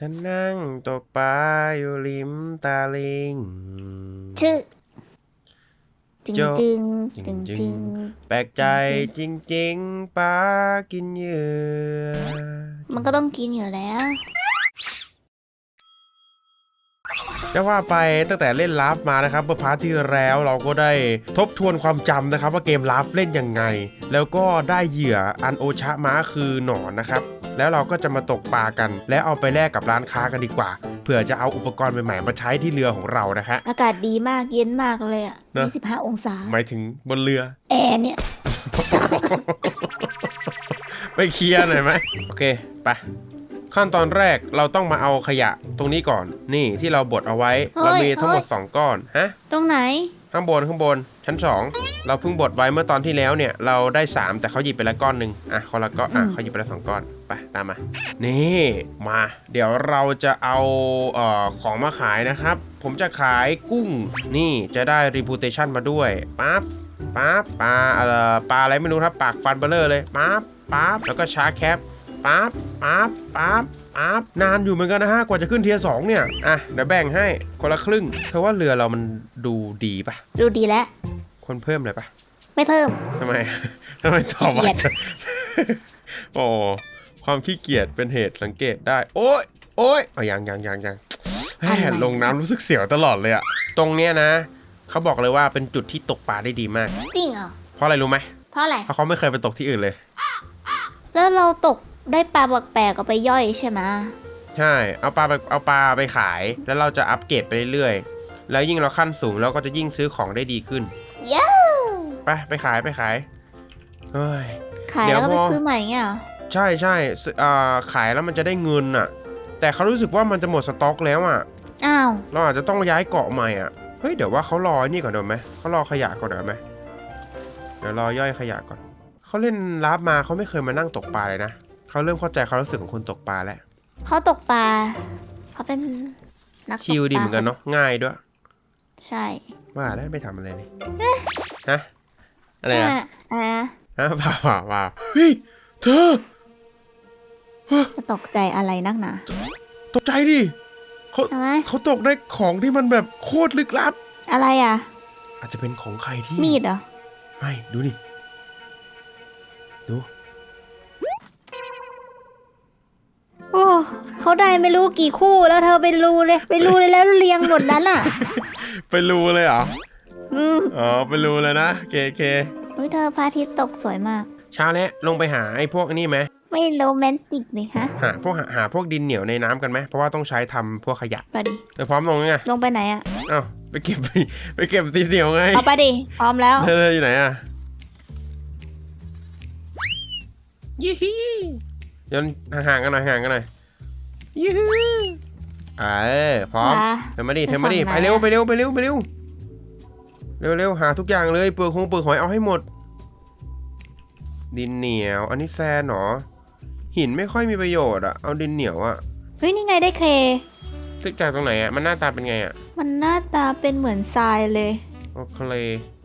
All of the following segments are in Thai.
ฉันนั่งตกปลาอยู่ริมตาลิง ชื่อจึงโจ๊ะ จึงจึจึงงจึงจึงแปลกใจจริงๆปลากินเหยื่อมันก็ต้องกินอยู่แล้ว จะว่าไปตั้งแต่เล่นลาฟมานะครับเมื่อพาร์ทที่แล้วเราก็ได้ทบทวนความจำนะครับ ว่าเกมลาฟเล่นยังไง แล้วก็ได้เหยื่ออันโอชะม้าคือหนอนนะครับ แล้วเราก็จะมาตกปลากัน แล้วเอาไปแลกกับร้านค้ากันดีกว่าเผื่อจะเอาอุปกรณ์ใหม่ๆมาใช้ที่เรือของเรานะฮะ อากาศดีมากเย็นมากเลยอะนะ 25 องศา หมายถึงบนเรือ แอร์เนี่ย ไปเคลียร์หน่อยไหมโอเคไปขั้นตอนแรกเราต้องมาเอาขยะตรงนี้ก่อน นี่ที่เราบดเอาไว้เรามีทั้งหมด2ก้อนฮะ ตรงไหน ข้างบนข้างบน ชั้น 2 เราเพิ่งบดไว้เมื่อตอนที่แล้วเนี่ย เราได้ 3 แต่เขาหยิบไปละก้อนหนึ่งอะคนละก้อนอะอืมเขาหยิบไปละสองก้อนไปตามมา นี่มา เดี๋ยวเราจะเอาเอ่อของมาขายนะครับ ผมจะขายกุ้งนี่จะได้ reputation มาด้วยปั๊บปั๊บปลาเอ่อปลาอะไรไม่รู้ครับปากฟันเบลเลอร์เลยปั๊บปั๊บแล้วก็ชาร์คแคปปั๊บปั๊บปั๊บปั๊บนานอยู่เหมือนกันนะฮะกว่าจะขึ้นเทียร์สองเนี่ย อะ เดี๋ยวแบ่งให้คนละครึ่งเธอว่าเรือเรามันดูดีปะดูดีแล้ว คนเพิ่มเลยปะไม่เพิ่มทำไมทำไมตอบขี้เกีว่ายจโอ้ความขี้เกียจเป็นเหตุสังเกตได้ โอ้ยโอ้ยเอายังยังยังยังแหมลงน้ำรู้สึกเสียวตลอดเลยอะตรงเนี้ยนะเขาบอกเลยว่าเป็นจุดที่ตกปลาได้ดีมาก จริงเหรอเพราะอะไรรู้ไหมเพราะอะไรเพราะเขาไม่เคยไปตกที่อื่นเลย แล้วเราตกได้ปลาแปลกๆก็ไปย่อยใช่ไหมใช่เอาปลาไปเอาปลาไปขาย แล้วเราจะอัปเกรดไปเรื่อยๆแล้วยิ่งเราขั้นสูงเราก็จะยิ่งซื้อของได้ดีขึ้น เย้ไปไปขายไปขายเฮ้ย ขายเดี๋ยวแล้วก็ไปพอ ซื้อใหม่เงี้ยเหรอใช่ใช่ซื้ออ่าขายแล้วมันจะได้เงินอะ แต่เขารู้สึกว่ามันจะหมดสต็อกแล้วอะ อ้าว เราอาจจะต้องย้ายเกาะใหม่อะ เฮ้ย เดี๋ยวว่าเขารอไอ้นี่ก่อนเดี๋ยวไหม เขารอขยะก่อนเดี๋ยวไหม เดี๋ยวรอย่อยขยะก่อน เขาเล่นลาฟมาเขาไม่เคยมานั่งตกปลาเลยนะ เขาเริ่มเข้าใจความรู้สึกของคนตกปลาแล้ว เขาตกปลาเขาเป็นนักตกปลาชิลดีเหมือนกันเนาะ ง่ายด้วย ใช่ ว่าแล้วไม่ทำอะไรเลยฮะอะไรอะอะอะฮะเปล่าเปล่าเปล่าเฮ้ยเธอจะตกใจอะไรนักหนาตกใจดิเขาทำไมเขาตกได้ของที่มันแบบโคตรลึกลับ อะไรอะ อาจจะเป็นของใครที่มีดเหรอไม่ดูดิดู เขาได้ไม่รู้กี่คู่แล้วเธอไปรู้เลย ไปรู้เลยแล้วเรียงหมดนั้นอะ ไปรูเลยเหรอ อืมอ๋อ ไปรูเลยนะเคเคเฮ้ยเธอพระอาทิตย์ตกสวยมาก เช้าแล้วลงไปหาไอ้พวกนี้ไหมไม่โรแมนติกเลยฮะหาพวกหาหาพวกดินเหนียวในน้ำกันไหมเพราะว่าต้องใช้ทำพวกขยะไปดิเธอพร้อมลงยังไงลงไปไหนอะ อ้าวไปเก็บ ไปเก็บดินเหนียวไงเอาไปดิพร้อมแล้ว เธออยู่ไหนอะยี่ฮีย้อนห่างๆกันหน่อยห่างกันหน่อย ยี่ฮีอ่าเออพร้อมมาเธอมาดิไปเธอมาดิฝั่งไหนไปเร็วอะไปเร็วไปเร็วไปเร็วเร็วเร็วหาทุกอย่างเลยเปลือกคงเปลือกหอยเอาให้หมด ดินเหนียว อันนี้แซนเหรอหินไม่ค่อยมีประโยชน์อะเอาดินเหนียวอะเฮ้ยนี่ไงได้เค ตึกจากตรงไหนอะมันหน้าตาเป็นไงอะมันหน้าตาเป็นเหมือนทรายเลย โอเค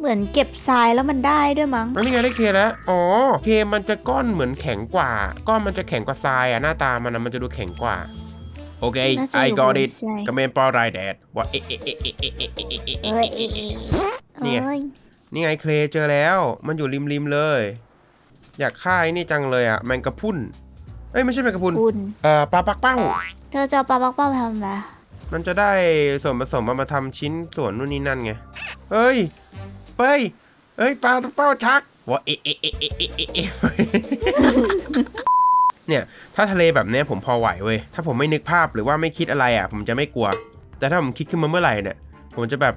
เหมือนเก็บทรายแล้วมันได้ด้วยมั้งแล้วนี่ไงได้เคแล้ว อ๋อ เคมันจะก้อนเหมือนแข็งกว่า ก้อนมันจะแข็งกว่าทรายอะหน้าตามันอะมันจะดูแข็งกว่า โอเค น่าจะ I อยู่ got บน it ทรายกระเมนปอไรแดดว่าเอ๊ะเอ๊ะเอ๊ะเอ๊ะเอ๊ะเอ๊ะเอ๊ะเอ๊ะ เอ้ยเอ้ยเอ้ยนี่ไงเอ้ยนี่ไงเคลเจอแล้ว มันอยู่ริมริมๆเลย อยากฆ่าไอ้นี่จังเลยอะแมงกะพรุนเอ้ยไม่ใช่แมงกะพรุนคุณเอ่อปลาปักเป้า เธอจะเอาปลาปักเป้าไปทำอะไรมันจะได้ส่วนผสมเอามาทำชิ้นส่วนนู่นนี่นั่นไงเฮ้ย เฮ้ยเฮ้ยปลาเป้าชักว่าเอ๊ะเอ๊ะเอ๊ะเอ๊ะเอ๊ะเอ๊ะเอ๊ะเนี่ยถ้าทะเลแบบเนี้ยผมพอไหวเว้ยถ้าผมไม่นึกภาพหรือว่าไม่คิดอะไรอะ ผมจะไม่กลัว แต่ถ้าผมคิดขึ้นมาเมื่อไหร่เนี่ย ผมจะแบบ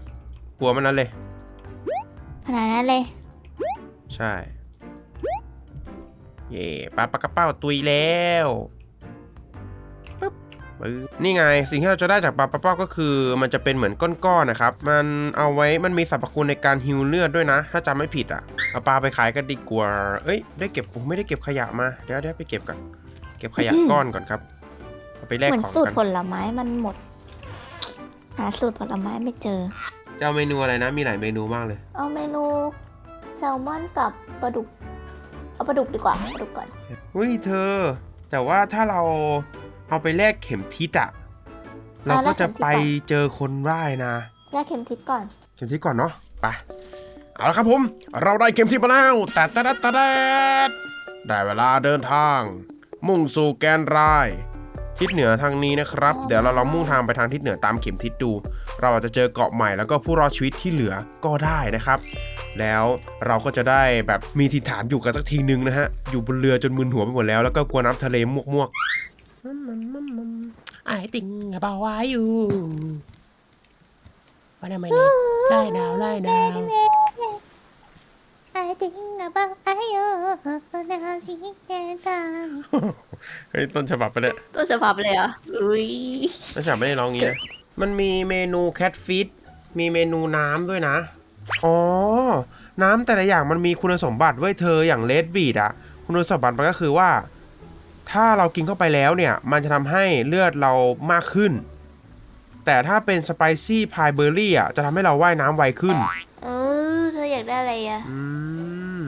กลัวมันนั้นเลย ขนาดนั้นเลย ใช่ เย่ปลาปลากระเป้าตุยแล้วปึ๊บปึ๊บ นี่ไงสิ่งที่เราจะได้จากปลาปลาเป้าก็คือ มันจะเป็นเหมือนก้อนๆนะครับ มันเอาไว้มันมีสรรพคุณในการฮิวเลือดด้วยนะ ถ้าจำไม่ผิดอะเอาปลาไปขายกันดีกว่าเอ้ยได้เก็บผมไม่ได้เก็บขยะมาเดี๋ยวเดี๋ยวไปเก็บก่อนเก็บขยะอืมก้อนก่อนครับเอาไปแลกเหมือนของสูตรกันผลไม้มันหมด หาสูตรผลไม้ไม่เจอ จะเอาเมนูอะไรนะ มีหลายเมนูมากเลย เอาเมนูแซลมอนกับปลาดุก เอาปลาดุกดีกว่าปลาดุกก่อน เฮ้ยเธอ แต่ว่าถ้าเรา เอาเอาไปแลกเข็มทิศอะเราก็จะไปเจอคนได้นะแรกเข็มทิศก่อน เข็มทิศก่อนเนาะไปเอาละครับผม เราได้เข็มทิศมาแล้วแต่แต่แต่แต่ได้เวลาเดินทาง มุ่งสู่แกนราย ทิศเหนือทางนี้นะครับ เดี๋ยวเราลองมุ่งทางไปทางทิศเหนือตามเข็มทิศดู เราอาจจะเจอเกาะใหม่แล้วก็ผู้รอดชีวิตที่เหลือก็ได้นะครับ แล้วเราก็จะได้แบบมีถิ่นฐานอยู่กันสักทีนึงนะฮะ อยู่บนเรือจนมึนหัวไปหมดแล้วแล้วก็กลัวน้ำทะเลมวกม วกไอติงเบาไว้อยู่วันนี้ไม่ไล่ดาวไล่ดาวไอติง about ไอโอนาชิเกตันเฮ้ยต้นฉบับไปเลยต้นฉบับเลยเหรอะอุ้ยต้นฉบับไม่ได้ร้องงี้นะมันมีเมนูแคทฟิตมีเมนูน้ำด้วยนะ อ๋อ น้ำแต่ละอย่างมันมีคุณสมบัติไว้ยเธออย่างเลดบีดอะคุณสมบัติมันก็คือว่า ถ้าเรากินเข้าไปแล้วเนี่ย มันจะทำให้เลือดเรามากขึ้น แต่ถ้าเป็นสไปซี่พายเบอร์รี่อะจะทำให้เราว่ายน้ำไวขึ้น เออ เธออยากได้อะไรอะ อืม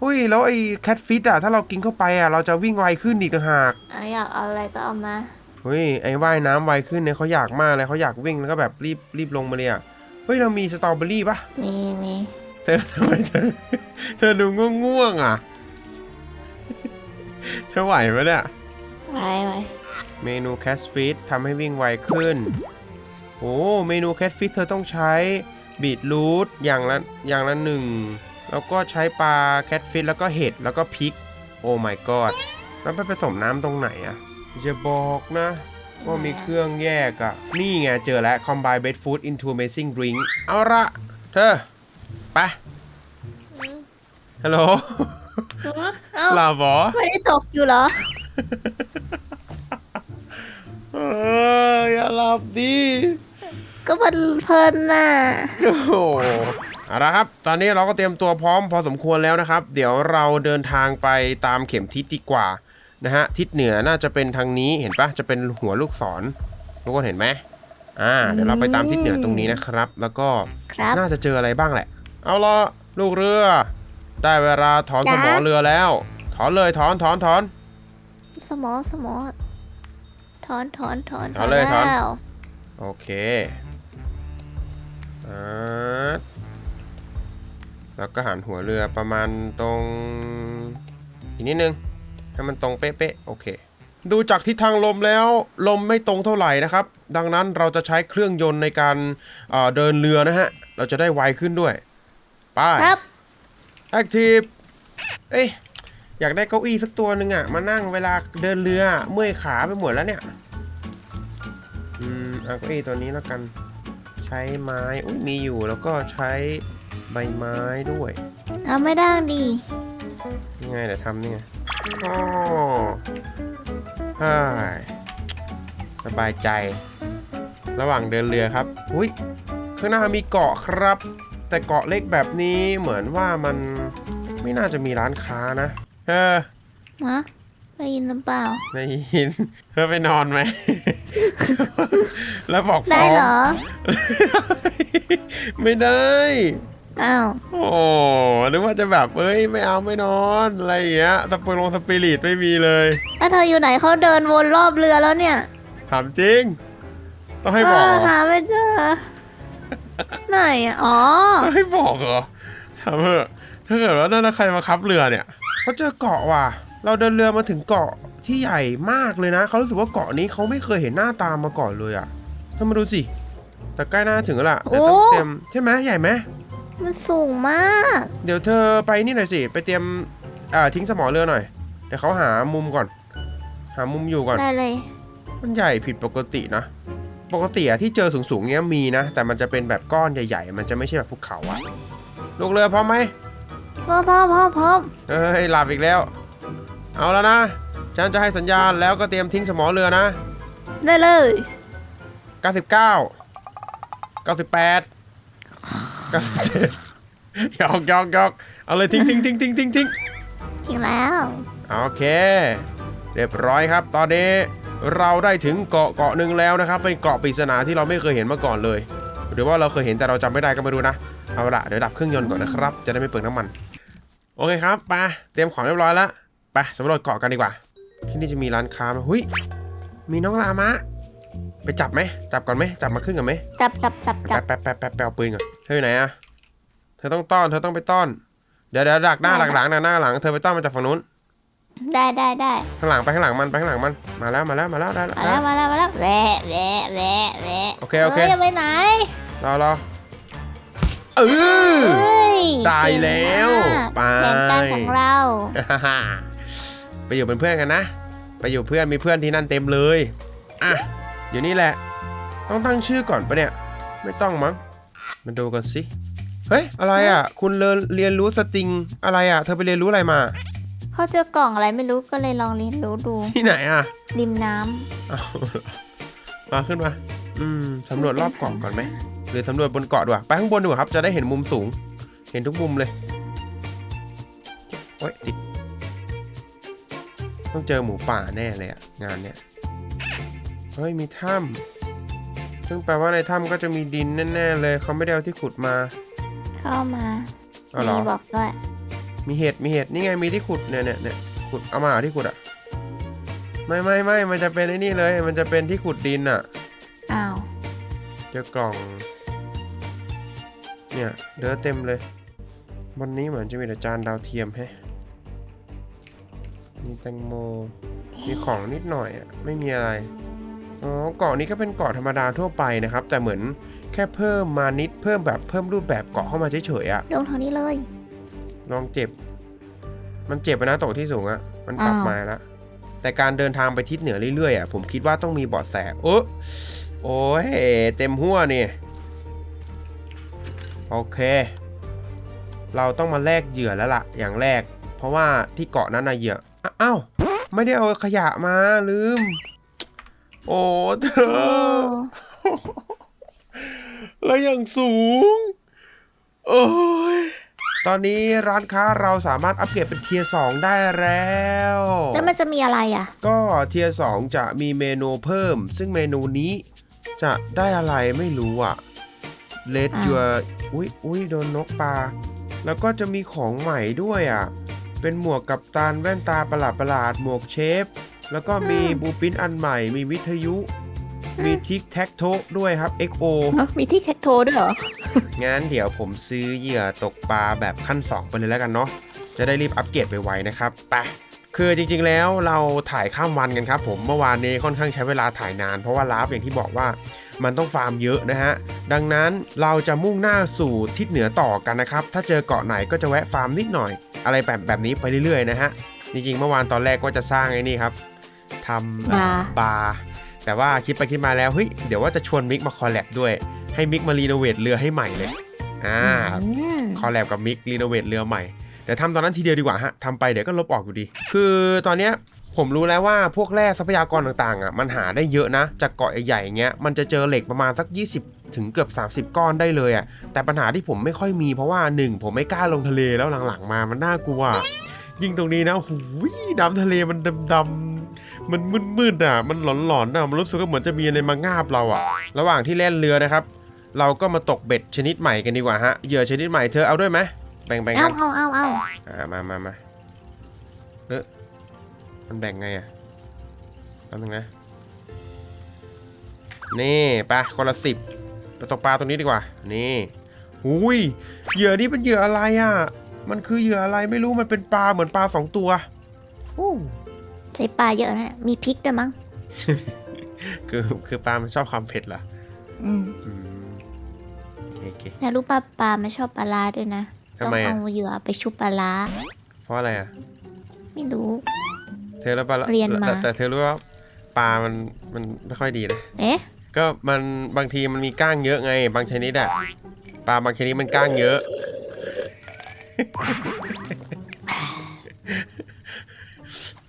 หุ้ย แล้วไอ้แคทฟิตอะถ้าเรากินเข้าไปอะเราจะวิ่งไวขึ้นอีกต่างหากอะอยากเอาอะไรก็เอามาเฮ้ย ไอ้ว่ายน้ำไวขึ้นเนี่ยเขาอยากมากเลยเขาอยากวิ่งแล้วก็แบบรีบรีบลงมาเลยอะเฮ้ย เรามีสตรอเบอรี่ปะมีมีเธอทำไมเธอเธอดูง่วงๆอะ เธอไหวไหมเนี่ย ไว้ไว้เมนูแคสฟิตทำให้วิ่งไวขึ้น โอ้เมนูแคสฟิตเธอต้องใช้บีทรูทอย่างละอย่างละหนึ่ง แล้วก็ใช้ปลาแคทฟิตแล้วก็เห็ดแล้วก็พริก โอ้ my god แล้วไปผสมน้ำตรงไหนอะจะบอกนะ ว่ามีเครื่องแยกอะนี่ไงเจอแล้ว combine best food into amazing drink เอาละเธอ ไปอืมฮัลโหล เอ้าลาบอไม่ได้ตกอยู่เหรอ เอออย่าหลับดิก็มันเพลินน่ะ โอ้โหเอาละครับ ตอนนี้เราก็เตรียมตัวพร้อมพอสมควรแล้วนะครับ เดี๋ยวเราเดินทางไปตามเข็มทิศดีกว่านะฮะทิศเหนือน่าจะเป็นทางนี้เห็นปะจะเป็นหัวลูกศรทุกคนเห็นไหมอ่า เดี๋ยวเราไปตามทิศเหนือตรงนี้นะครับ แล้วก็ครับ น่าจะเจออะไรบ้างแหละ เอาละลูกเรือ ได้เวลาถอนสจ๊ะมอเรือแล้ว ถอนเลยถอนถอนถอนสมอสมอถอนถอนถอนถอนเลยถอนแล้วโอเคอ่าแล้วก็หันหัวเรือประมาณตรง อีกนิดนึงให้มันตรงเป๊ะๆโอเค ดูจากทิศทางลมแล้วลมไม่ตรงเท่าไหร่นะครับ ดังนั้นเราจะใช้เครื่องยนต์ในการเอ่อเดินเรือนะฮะ เราจะได้ไวขึ้นด้วย ไปครับ แอคทีฟเอ้ยอยากได้เก้าอี้สักตัวหนึ่งอะมานั่งเวลาเดินเรือเมื่อยขาไปหมดแล้วเนี่ยอืมเอาเก้าอี้ตัวนี้แล้วกัน ใช้ไม้อุ้ยมีอยู่แล้วก็ใช้ใบไม้ด้วยเอาไม่ได้ดียังไงเดี๋ยวทำนี่ไงอ๋อฮ่ายสบายใจ ระหว่างเดินเรือครับ อุ้ยข้างหน้ามีเกาะครับ แต่เกาะเล็กแบบนี้เหมือนว่ามันไม่น่าจะมีร้านค้านะ เออฮะได้ยินหรือเปล่าได้ยินเธอไปนอนไหม แล้วบอกพได้ร้อมเหรอ ไม่ได้อ้าวโอ้นึกว่าจะแบบเอ้ยไม่เอาไม่นอนอะไรอย่างเงี้ยสปลงสปิริตไม่มีเลยแล้วเธออยู่ไหนเขาเดินวนรอบเรือแล้วเนี่ยถามจริง ต้องให้บอกเอเหรออหาไม่เจอ ไหนอะอ๋อต้องให้บอกเหรอถามเถอะถ้าเกิดว่านั่นนะใครมาคับเรือเนี่ยเขาเจอเกาะว่ะ เราเดินเรือมาถึงเกาะที่ใหญ่มากเลยนะเขารู้สึกว่าเกาะนี้เขาไม่เคยเห็นหน้าตามาก่อนเลยอะถ้ามาดูสิ แต่ใกล้หน้าถึงแล้วล่ะเดี๋ยวต้องโอ้ เตรียมใช่ไหมใหญ่ไหม มันสูงมาก เดี๋ยวเธอไปนี่หน่อยสิ ไปเตรียมอ่าทิ้งสมอเรือหน่อย เดี๋ยวเขาหามุมก่อน หามุมอยู่ก่อน ได้เลย มันใหญ่ผิดปกตินะ ปกติอะที่เจอสูงๆเนี้ยมีนะ แต่มันจะเป็นแบบก้อนใหญ่ๆ มันจะไม่ใช่แบบภูเขาอะลูกเรือพร้อมไหมพ่อพ่อพ่อพ่อเอ้ยหลับอีกแล้ว เอาแล้วนะฉันจะให้สัญญาณแล้วก็เตรียมทิ้งสมอเรือนะ ได้เลย 99 98 97หยอกหยอกหยอกเอาเลยทิ้งทิ้งทิ้งทิ้งทิ้งทิ้งถึงแล้ว โอเค เรียบร้อยครับ ตอนนี้ เราได้ถึงเกาะเกาะหนึ่งแล้วนะครับ เป็นเกาะปริศนาที่เราไม่เคยเห็นมาก่อนเลย หรือว่าเราเคยเห็นแต่เราจำไม่ได้ก็ไม่รู้นะ เอาละเดี๋ยวดับเครื่องยนต์ก่อนนะครับ จะได้ไม่เปลืองน้ำมัน โอเคครับไปเตรียมของเรียบร้อยแล้วไปสำรวจเกาะกันดีกว่า ที่นี่จะมีร้านค้าไหมหุ้ยมีน้องลามะ ไปจับไหมจับก่อนไหมจับมาขึ้นก่อนไหมจับจับจับจับแป๊บแป๊บแป๊บแป๊บแป๊บเอาปืนก่อนเธออยู่ไหนอะเธอต้องต้อนเธอต้องไปต้อน เดี๋ยวเดี๋ยวดักหน้าดักหลังดักหน้าหลังเธอไปต้อนมาจากฝั่งนู้น ได้ได้ได้ข้างหลังไปข้างหลังมันไปข้างหลังมันมาแล้วมาแล้วมาแล้วได้มาแล้วมาแล้วมาแล้วแหวะแหวะแหวะแหวะโอเคโอเคยจะไปไหนรอรอเออเฮ้ยตายแล้วเก่งมากไปแผนการของเราไปอยู่เป็นเพื่อนกันนะ ไปอยู่เพื่อนมีเพื่อนที่นั่นเต็มเลยอะอยู่นี่แหละ ต้องตั้งชื่อก่อนปะเนี่ย ไม่ต้องมั้งมาดูกันสิเฮ้ยอะไรอะ คุณเรียนเรียนรู้สตริงอะไรอะ เธอไปเรียนรู้อะไรมา เขาเจอกล่องอะไรไม่รู้ก็เลยลองเรียนรู้ดูที่ไหนอะริมน้ำเอาเหรอมาขึ้นมา อืมสำรวจรอบเกาะก่อนไหมหรือสำรวจบนเกาะดีกว่าไปข้างบนดีกว่าครับ จะได้เห็นมุมสูง เห็นทุกมุมเลยโอ๊ยติดต้องเจอหมูป่าแน่เลยอะงานเนี้ยเฮ้ยมีถ้ำซึ่งแปลว่าในถ้ำก็จะมีดินแน่ๆเลยเขาไม่ได้เอาที่ขุดมาเข้ามาเอาเหรอมีบอกด้วย มีเห็ดมีเห็ดนี่ไงมีที่ขุดเนี่ยเนี่ยเนี่ยขุดเอามาเหรอที่ขุดอะไม่ไม่ไม่มันจะเป็นไอ้นี่เลย มันจะเป็นที่ขุดดินอะอ้าวเจอกล่อง เนี่ยเดือเต็มเลยวันนี้เหมือนจะมีแต่จานดาวเทียมแฮะมีแตงโมมีของนิดหน่อยอะไม่มีอะไรอ๋อเกาะนี้ก็เป็นเกาะธรรมดาทั่วไปนะครับ แต่เหมือนแค่เพิ่มมานิดเพิ่มแบบเพิ่มรูปแบบเกาะเข้ามาเฉยๆอะลงทางนี้เลย ลองเจ็บ มันเจ็บไปนะตกที่สูงอะมันปรับอ้าวมาแล้วแต่การเดินทางไปทิศเหนือเรื่อยๆอะผมคิดว่าต้องมีเบาะแสโอ้โอ้ยเต็มหัวนี่โอเค เราต้องมาแลกเหยื่อแล้วล่ะ อย่างแรก เพราะว่าที่เกาะนั้นนะเหยื่ออ้าอ้าวไม่ได้เอาขยะมาลืม โอ้เธโอ้อแล้วอย่างสูง โอ้ย ตอนนี้ร้านค้าเราสามารถอัปเกรดเป็นเทียร์2ได้แล้วแล้วมันจะมีอะไรอะ ก็เทียร์2จะมีเมนูเพิ่ม ซึ่งเมนูนี้จะได้อะไรไม่รู้อะเลดอ่ายัวอุ้ยอุ้ยโดนนกปลาแล้วก็จะมีของใหม่ด้วยอะ เป็นหมวกกับตาแว่นตาประหลาดประหลาดๆหมวกเชฟ แล้วก็มีบูปินอันใหม่ มีวิทยุ มีทิกแท็กโทด้วยครับ XO มีที่แท็กโทด้วยเหรอ งั้นเดี๋ยวผมซื้อเหยื่อตกปลาแบบขั้น 2 ไปเลยแล้วกันเนาะ จะได้รีบอัปเกรดไปไวๆนะครับไปคือจริงๆแล้วเราถ่ายข้ามวันกันครับผมเมื่อวานนี้ค่อนข้างใช้เวลาถ่ายนาน เพราะว่าลาฟอย่างที่บอกว่ามันต้องฟาร์มเยอะนะฮะ ดังนั้นเราจะมุ่งหน้าสู่ทิศเหนือต่อกันนะครับ ถ้าเจอเกาะไหนก็จะแวะฟาร์มนิดหน่อย อะไรแบบแบบนี้ไปเรื่อยๆนะฮะ จริงๆเมื่อวานตอนแรกก็จะสร้างไอ้นี่ครับทำบาร์บาร์ แต่ว่าคิดไปคิดมาแล้วเฮ้ยเดี๋ยวว่าจะชวนมิกมาคอลแลบด้วย ให้มิกมารีโนเวทเรือให้ใหม่เลยอ่าอืมคอลแลบกับมิกรีโนเวทเรือใหม่เดี๋ยวทำตอนนั้นทีเดียวดีกว่าฮะทำไปเดี๋ยวก็ลบออกอยู่ดี คือตอนเนี้ยผมรู้แล้วว่าพวกแร่ทรัพยากรต่างๆอะมันหาได้เยอะนะ จากเกาะใหญ่ๆอย่างเงี้ยมันจะเจอเหล็กประมาณสัก 20 ถึงเกือบ 30 ก้อนได้เลยอะแต่ปัญหาที่ผมไม่ค่อยมีเพราะว่าหนึ่งผมไม่กล้าลงทะเลแล้วหลังๆมามันน่ากลัว ยิ่งตรงนี้นะหูยน้ำทะเลมันดำๆมันมืดๆอะ มันหลอนๆอะ มันรู้สึกว่าเหมือนจะมีอะไรมางาบเราอะ ระหว่างที่แล่นเรือนะครับ เราก็มาตกเบ็ดชนิดใหม่กันดีกว่าฮะ เหยื่อชนิดใหม่เธอเอาด้วยไหมแบ่งๆเอากันเอาเอาเอาอ่ามามามาเออมันแบ่งไงอะแป๊บนึงนะ นี่ไปะคนละสิบไปตกปลาตรงนี้ดีกว่า นี่หุยเหยื่อนี่เป็นเหยื่ออะไรอะ มันคือเหยื่ออะไรไม่รู้มันเป็นปลาเหมือนปลาสองตัวอู้ใส่ปลาเยอะนะ มีพริกด้วยมั้ง คือคือปลามันชอบความเผ็ดเหรออืมอืมโอเคโอเคแต่รู้ป่ะปลาไม่ชอบปลาร้าด้วยนะ ทำต้องไมเอาอะเหยื่อไปชุบปลาร้าเพราะอะไรอะ ไม่รู้ เธอแล้วปลาเรียนมา แต่แต่เธอรู้ว่าปลามันมันไม่ค่อยดีนะ เอ๊ะ ก็มันบางทีมันมีก้างเยอะไง บางชนิดอะปลาบางชนิดมันก้างเยอะ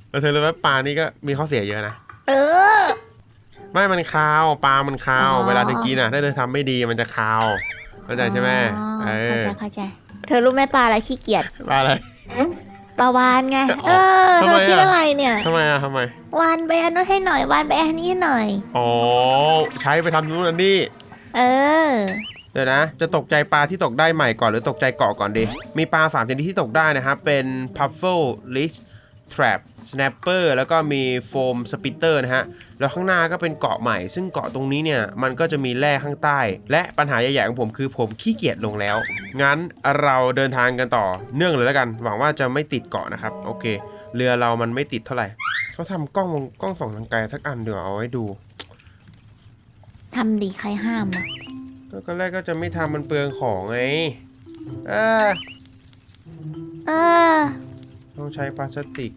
แล้วเธอรู้ไหมปลานี่ก็มีข้อเสียเยอะนะ เออ ไม่มันคาว ปลามันคาว อ๋อ เวลาเธอกินอะถ้าเธอทำไม่ดีมันจะคาว เข้าใจใช่ไหมอ๋อเอเข้าอใจเข้าใจ เธอรู้ไหมปลาอะไรขี้เกียจปลาอะไร ปลาวานไงอ๋อเออ ทำเธไมอคิดอะอะไรเนี่ย ทำไมอะทำไม วานไปอันนู้นให้หน่อยวานไปอันนี้ให้หน่อย อ๋อ ใช้ไปทำนู่นอันนี่ เออ เดี๋ยวนะ จะตกใจปลาที่ตกได้ใหม่ก่อนหรือตกใจเกาะก่อนดี มีปลาสามชนิดที่ตกได้นะครับ เป็น puffle lish trap snapper แล้วก็มี foam spitter นะฮะ แล้วข้างหน้าก็เป็นเกาะใหม่ ซึ่งเกาะตรงนี้เนี่ย มันก็จะมีแร่ข้างใต้ และปัญหาใหญ่ๆของผมคือผมขี้เกียจลงแล้ว งั้นเราเดินทางกันต่อเนื่องเลยแล้วกัน หวังว่าจะไม่ติดเกาะนะครับ โอเค เรือเรามันไม่ติดเท่าไหร่ เขาทำกล้องวงกล้องส่องทางไกลสักอันเดี๋ยวเอาไว้ดูทำดีใครห้ามอะ ก็ก็แรกก็จะไม่ทำมันเปลืองของไงเออเออต้องใช้พลาสติก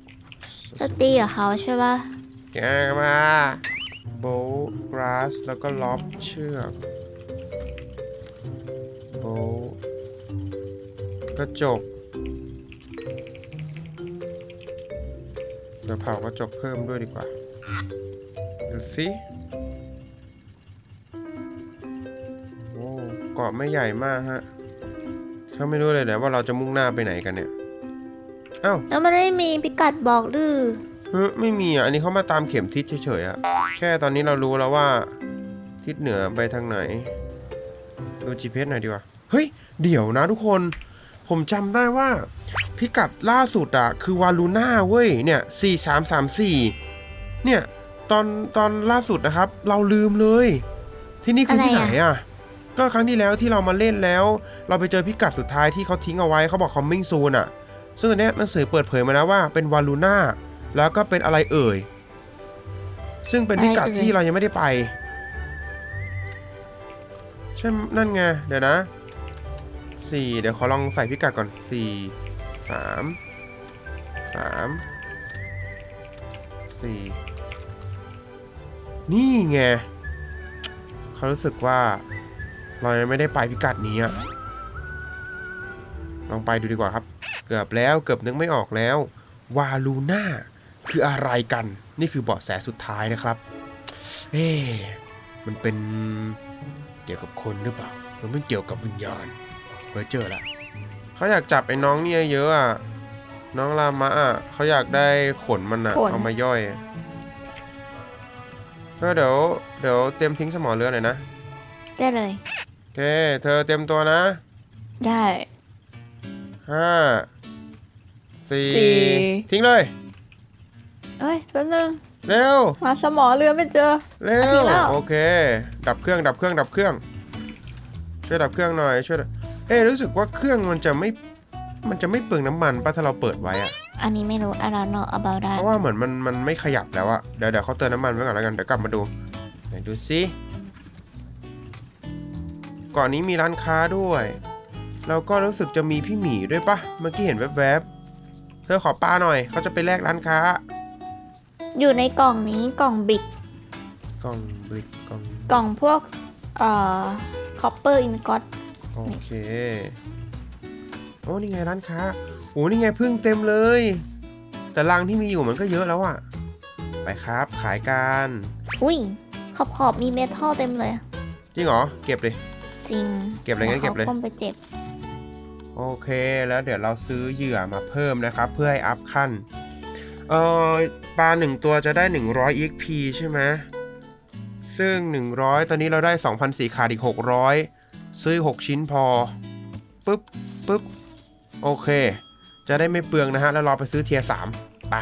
สตีกับเขาใช่ปะแกมาโบว์กราสแล้วก็ล็อบเชือกโบว์กระจกเดี๋ยวเผากระจกเพิ่มด้วยดีกว่าดูสิาะไม่ใหญ่มากฮะเขาไม่รู้เลยนะว่าเราจะมุ่งหน้าไปไหนกันเนี่ยอ้าวแล้วมันไม่มีพิกัดบอกดื้อเฮ้ยไม่มีอะอันนี้เขามาตามเข็มทิศเฉยๆอะแค่ตอนนี้เรารู้แล้วว่า ทิศเหนือไปทางไหนดู GPS หน่อยดีกว่าเฮ้ยเดี๋ยวนะทุกคน ผมจำได้ว่า พิกัดล่าสุดอะคือวาลูน่าเว้ยเนี่ย4334เนี่ยตอนตอนล่าสุดนะครับ เราลืมเลย ที่นี่คือที่ไหนอะ ก็ครั้งที่แล้วที่เรามาเล่นแล้ว เราไปเจอพิกัดสุดท้ายที่เขาทิ้งเอาไว้เขาบอก coming soon อะซึ่งอันเนี้ยหนังสือเปิดเผยมาแล้วว่าเป็นวาลูน่าแล้วก็เป็นอะไรเอ่ย ซึ่งเป็นพิกัดที่เรายังไม่ได้ไปใช่นั่นไง เดี๋ยวนะสี่เดี๋ยวขอลองใส่พิกัดก่อนสี่สามสามสี่นี่ไงเขารู้สึกว่า เรายังไม่ได้ไปพิกัดนี้อะลองไปดูดีกว่าครับ เกือบแล้วเกือบนึกไม่ออกแล้ว วาลูน่าคืออะไรกัน นี่คือเบาะแสสุดท้ายนะครับ เอ๊ะมันเป็นเกี่ยวกับคนหรือเปล่า มันไม่เกี่ยวกับวิญญาณเบอร์เจอละเขาอยากจับไอ้น้องเนี่ยเยอะอะ น้องรามะอะเขาอยากได้ขนมันอะเอามาย่อยก็เดี๋ยวเดี๋ยวเตรียมทิ้งสมอเรือหน่อยนะ ได้เลยโอ เค เธอเตรียมตัวนะได้ห้าสี่สี่ทิ้งเลย เอ้ยแป๊บนึงเร็วหาสมอเรือไม่เจอเร็อาทิวตย์แล้วโอเค ดับเครื่องดับเครื่องดับเครื่องช่วยดับเครื่องหน่อยช่วยดับเอ๊ะรู้สึกว่าเครื่องมันจะไม่มันจะไม่เปลืองน้ำมันป่ะถ้าเราเปิดไว้อะอันนี้ไม่รู้ I don't know about เพ that ราะว่าเหมือนมันมันไม่ขยับแล้วอะเดี๋ยวเดี๋ยวเขาเติมน้ำมันไว้ก่อนแล้วกันเดี๋ยวกลับมาดูไหนดูซิ ก่อนนี้มีร้านค้าด้วย แล้วก็รู้สึกจะมีพี่หมีด้วยปะเมื่อกี้เห็นแวบๆ เธอขอปลาหน่อย เขาจะไปแลกร้านค้า อยู่ในกล่องนี้กล่องบริกกล่องบริกกล่อง กล่องพวกเอ่อ copper ingot โอเค โอ้นี่ไงร้านค้า โอ้นี่ไงพึ่งเต็มเลย แต่รังที่มีอยู่มันก็เยอะแล้วอะไปครับขายกันอุ้ยขอบขอบๆมีเมทัลเต็มเลย จริงเหรอ เก็บเลย จริงเก็บเลยงั้นเก็บเลย ดี๋วขาก้มไปเจ็บ โอเคแล้วเดี๋ยวเราซื้อเหยื่อมาเพิ่มนะครับ เพื่อให้อัพขั้นเอ่อปลาหนึ่งตัวจะได้ 100 EXP ใช่ไหมซึ่ง 100 ตอนนี้เราได้2,004ขาดอีก 600 ซื้อ 6 ชิ้นพอปึ๊บปึ๊บโอเค จะได้ไม่เปลืองนะฮะ แล้วเราไปซื้อเทียร์3ไป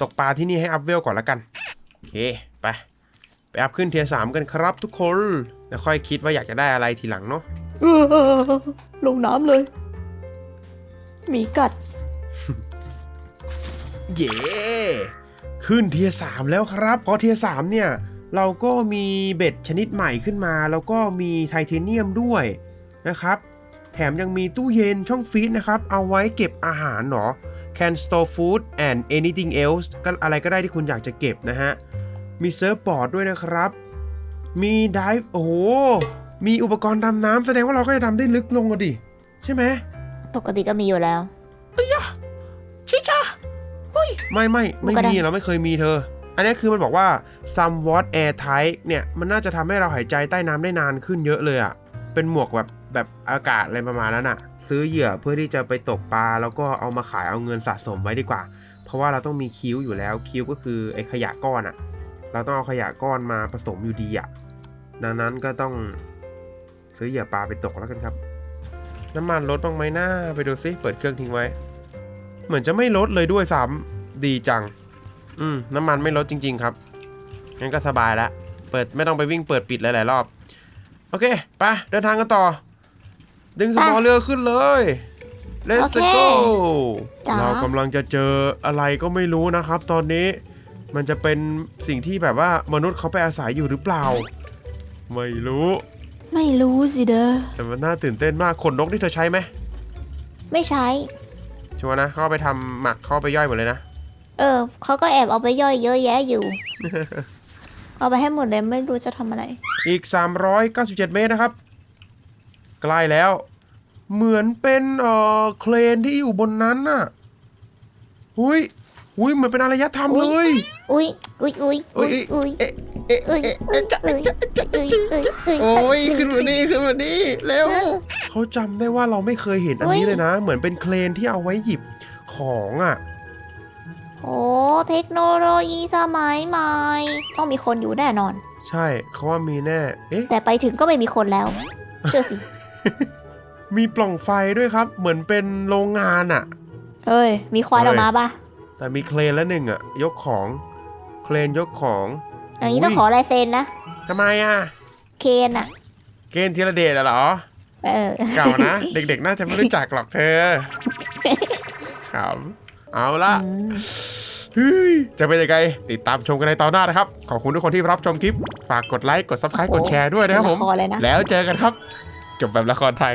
ตกปลาที่นี่ให้อัพเวลก่อนละกัน โอเค ไป ไปอัพขึ้นเทียร์3กันครับทุกคน แล้วค่อยคิดว่าอยากจะได้อะไรทีหลังเนาะเออลงน้ำเลย หมีกัด เย้ขึ้นเทียร์สามแล้วครับเพราะเทียร์สามเนี่ย เราก็มีเบ็ดชนิดใหม่ขึ้นมา แล้วก็มีไทเทเนียมด้วยนะครับ แถมยังมีตู้เย็นช่องฟรีซนะครับ เอาไว้เก็บอาหารเนาะ can store food and anything else ก็อะไรก็ได้ที่คุณอยากจะเก็บนะฮะ มีเซิร์ฟบอร์ดด้วยนะครับ มีดิฟโอ้โห มีอุปกรณ์ดำน้ำแสดงว่าเราก็จะดำได้ลึกลงอะดิ ใช่ไหมปกติก็มีอยู่แล้ว ชิชาไม่ไม่ไม่มันก็ได้มีเราไม่เคยมีเธอ อันนี้คือมันบอกว่า somewhat airtight เนี่ยมันน่าจะทำให้เราหายใจใต้น้ำได้นานขึ้นเยอะเลยอะ่ะเป็นหมวกแบบแบบอากาศอะไรประมาณนั้นอะ่ะซื้อเหยื่อเพื่อที่จะไปตกปลาแล้วก็เอามาขายเอาเงินสะสมไว้ดีกว่า เพราะว่าเราต้องมีคิ้วอยู่แล้วคิ้วก็คือไอ้ขยะก้อนอะ่ะเราต้องเอาขยะก้อนมาผสมอยู่ดีอะ่ะ ดังนั้นก็ต้องซื้อเหยื่อปลาไปตกแล้วกันครับ น้ำมันลดบ้างไหมหน้าไปดูซิเปิดเครื่องทิ้งไว้ เหมือนจะไม่ลดเลยด้วยซ้ำดีจัง อืมน้ำมันไม่ลดจริง ๆ ครับงั้นก็สบายละเปิดไม่ต้องไปวิ่งเปิดปิดหลายๆรอบ โอเคไปเดินทางกันต่อ ดึงสมอเรือขึ้นเลย let's โอเค go จ๋าเรากำลังจะเจออะไรก็ไม่รู้นะครับ ตอนนี้มันจะเป็นสิ่งที่แบบว่ามนุษย์เขาไปอาศัยอยู่หรือเปล่า ไม่รู้ ไม่รู้สิเด้อแต่มันน่าตื่นเต้นมากขนนกที่เธอใช้ไหมไม่ใช้ ชัวร์นะเขาเอาไปทำหมักเขาเอาไปย่อยหมดเลยนะ เออเขาก็แอบเอาไปย่อยเยอะแยะอยู่ เอาไปให้หมดเลยไม่รู้จะทำอะไร อีก 397 เมตรนะครับ ใกล้แล้ว เหมือนเป็นเอ่อเครนที่อยู่บนนั้นน่ะหุยหุยเหมือนเป็นอารยธรรมอุ๊เลย ย อุ้ยอุ้ยอุ้ยอุ๊อุ้ยยอุ้ย เอ๊ะ เอ๊ะอุ้ยเอ๊ะเอ๊ะอุ้ยอุ้ยอุ้ยอุ้ยโอ้ยขึ้นมานี่ขึ้นมานี่เร็วเขาจำได้ว่าเราไม่เคยเห็นอันนี้เลยนะ เหมือนเป็นเครนที่เอาไว้หยิบของอะ โอ้เทคโนโลยีสมัยใหม่ ต้องมีคนอยู่แน่นอน ใช่เขาว่ามีแน่ เอ๊ะ แต่ไปถึงก็ไม่มีคนแล้วเชื่อสิ มีปล่องไฟด้วยครับ เหมือนเป็นโรงงานอะเฮ้ย มีควายออกมาปะแต่มีเครนแล้วหนึ่งอะ ยกของ เครนยกของ อย่างนี้ต้องขอลายเซ็นนะทำไมอะ เคนอะเกณฑ์ธีรเดชอะเหรอ เออ เก่านะ เด็กๆ น่าจะไม่รู้จักหรอกเธอครับเอาละอืมเฮ้ยจะเป็นยังไงติดตามชมกันในตอนหน้านะครับ ขอบคุณทุกคนที่รับชมคลิป ฝากกดไลค์ กด subscribe กดแชร์ด้วยนะครับผม ละครเลยนะ แล้วเจอกันครับ จบแบบละครไทย